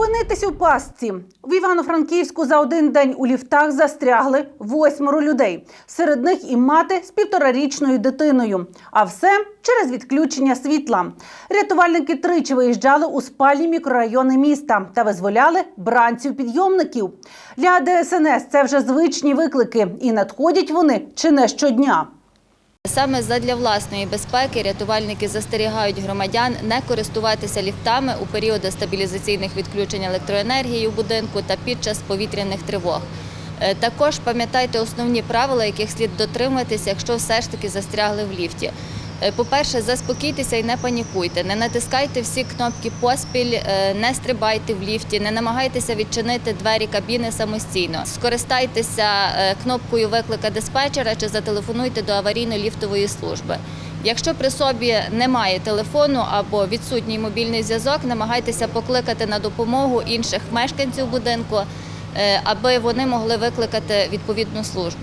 опинитись у пастці. В Івано-Франківську за один день у ліфтах застрягли восьмеро людей. Серед них і мати з півторарічною дитиною. А все через відключення світла. Рятувальники тричі виїжджали у спальні мікрорайони міста та визволяли бранців-підйомників. Для ДСНС це вже звичні виклики, і надходять вони чи не щодня. Саме задля власної безпеки рятувальники застерігають громадян не користуватися ліфтами у періоди стабілізаційних відключень електроенергії у будинку та під час повітряних тривог. Е, Також пам'ятайте основні правила, яких слід дотримуватися, якщо все ж таки застрягли в ліфті. Е, По-перше, заспокійтеся і не панікуйте, не натискайте всі кнопки поспіль, е, не стрибайте в ліфті, не намагайтеся відчинити двері кабіни самостійно. Скористайтеся е, кнопкою виклика диспетчера чи зателефонуйте до аварійно-ліфтової служби. Якщо при собі немає телефону або відсутній мобільний зв'язок, намагайтеся покликати на допомогу інших мешканців будинку, аби вони могли викликати відповідну службу.